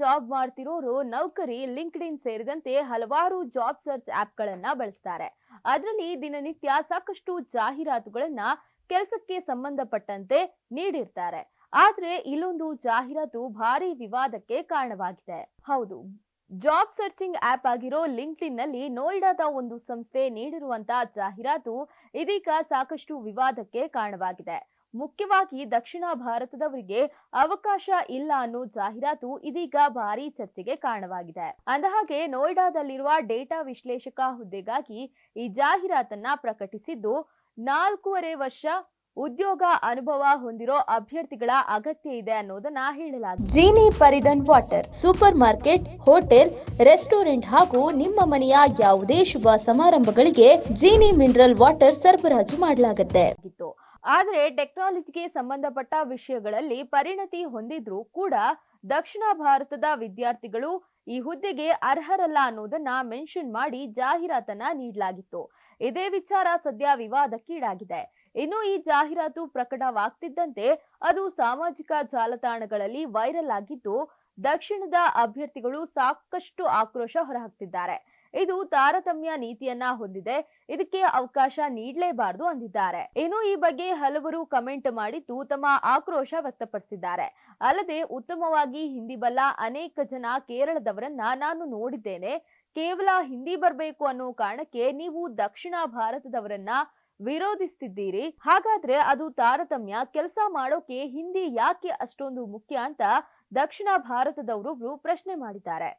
Job ಮಾಡ್ತಿರೋರು ನೌಕರಿ linked ಇನ್ ಸೇರಿದಂತೆ ಹಲವಾರು ಜಾಬ್ ಸರ್ಚ್ ಆಪ್ಗಳನ್ನ ಬಳಸ್ತಾರೆ. ಅದರಲ್ಲಿ ದಿನನಿತ್ಯ ಸಾಕಷ್ಟು ಜಾಹೀರಾತುಗಳನ್ನ ಕೆಲಸಕ್ಕೆ ಸಂಬಂಧಪಟ್ಟಂತೆ ನೀಡಿರ್ತಾರೆ. ಆದ್ರೆ ಇಲ್ಲೊಂದು ಜಾಹೀರಾತು ಭಾರಿ ವಿವಾದಕ್ಕೆ ಕಾರಣವಾಗಿದೆ. ಹೌದು, ಜಾಬ್ ಸರ್ಚಿಂಗ್ ಆಪ್ ಆಗಿರೋ ಲಿಂಕ್ಡ್ ಇನ್ನಲ್ಲಿ ನೋಯ್ಡಾದ ಒಂದು ಸಂಸ್ಥೆ ನೀಡಿರುವಂತಹ ಜಾಹೀರಾತು ಇದೀಗ ಸಾಕಷ್ಟು ವಿವಾದಕ್ಕೆ ಕಾರಣವಾಗಿದೆ. ಮುಖ್ಯವಾಗಿ ದಕ್ಷಿಣ ಭಾರತದವರಿಗೆ ಅವಕಾಶ ಇಲ್ಲ ಅನ್ನೋ ಜಾಹೀರಾತು ಇದೀಗ ಭಾರಿ ಚರ್ಚೆಗೆ ಕಾರಣವಾಗಿದೆ. ಅಂದಹಾಗೆ ನೋಯ್ಡಾದಲ್ಲಿರುವ ಡೇಟಾ ವಿಶ್ಲೇಷಕ ಹುದ್ದೆಗಾಗಿ ಈ ಜಾಹೀರಾತನ್ನ ಪ್ರಕಟಿಸಿದ್ದು, ನಾಲ್ಕೂವರೆ ವರ್ಷ ಉದ್ಯೋಗ ಅನುಭವ ಹೊಂದಿರೋ ಅಭ್ಯರ್ಥಿಗಳ ಅಗತ್ಯ ಇದೆ ಅನ್ನೋದನ್ನ ಹೇಳಲಾಗಿದೆ. ಜೀನಿ ಪರಿದನ್ water, supermarket, hotel, restaurant ಹಾಗೂ ನಿಮ್ಮ ಮನೆಯ ಯಾವುದೇ ಶುಭ ಸಮಾರಂಭಗಳಿಗೆ ಜೀನಿ ಮಿನರಲ್ ವಾಟರ್ ಸರಬರಾಜು ಮಾಡಲಾಗುತ್ತೆ. ಆದರೆ ಟೆಕ್ನಾಲಜಿಗೆ ಸಂಬಂಧಪಟ್ಟ ವಿಷಯಗಳಲ್ಲಿ ಪರಿಣತಿ ಹೊಂದಿದ್ರೂ ಕೂಡ ದಕ್ಷಿಣ ಭಾರತದ ವಿದ್ಯಾರ್ಥಿಗಳು ಈ ಹುದ್ದೆಗೆ ಅರ್ಹರಲ್ಲ ಅನ್ನೋದನ್ನ ಮೆನ್ಷನ್ ಮಾಡಿ ಜಾಹೀರಾತನ್ನ ನೀಡಲಾಗಿತ್ತು. ಇದೇ ವಿಚಾರ ಸದ್ಯ ವಿವಾದಕ್ಕೀಡಾಗಿದೆ ಇನ್ನು ಈ ಜಾಹೀರಾತು ಪ್ರಕಟವಾಗ್ತಿದ್ದಂತೆ ಅದು ಸಾಮಾಜಿಕ ಜಾಲತಾಣಗಳಲ್ಲಿ ವೈರಲ್ ಆಗಿದ್ದು ದಕ್ಷಿಣದ ಅಭ್ಯರ್ಥಿಗಳು ಸಾಕಷ್ಟು ಆಕ್ರೋಶ ಹೊರಹಾಕ್ತಿದ್ದಾರೆ. ಇದು ತಾರತಮ್ಯ ನೀತಿಯನ್ನ ಹೊಂದಿದೆ. ಇದಕ್ಕೆ ಅವಕಾಶ ನೀಡಲೇಬಾರದು ಅಂದಿದ್ದಾರೆ. ಇನ್ನು ಈ ಬಗ್ಗೆ ಹಲವರು ಕಮೆಂಟ್ ಮಾಡಿದ್ದು ತಮ್ಮ ಆಕ್ರೋಶ ವ್ಯಕ್ತಪಡಿಸಿದ್ದಾರೆ. ಅಲ್ಲದೆ ಉತ್ತಮವಾಗಿ ಹಿಂದಿ ಬಲ್ಲ ಅನೇಕ ಜನ ಕೇರಳದವರನ್ನ ನಾನು ನೋಡಿದ್ದೇನೆ. ಕೇವಲ ಹಿಂದಿ ಬರಬೇಕು ಅನ್ನೋ ಕಾರಣಕ್ಕೆ ನೀವು ದಕ್ಷಿಣ ಭಾರತದವರನ್ನ ವಿರೋಧಿಸ್ತಿದ್ದೀರಿ. ಹಾಗಾದ್ರೆ ಅದು ತಾರತಮ್ಯ ಕೆಲಸ ಮಾಡೋಕೆ ಹಿಂದಿ ಯಾಕೆ ಅಷ್ಟೊಂದು ಮುಖ್ಯ ಅಂತ ದಕ್ಷಿಣ ಭಾರತದವರು ಪ್ರಶ್ನೆ ಮಾಡಿದ್ದಾರೆ.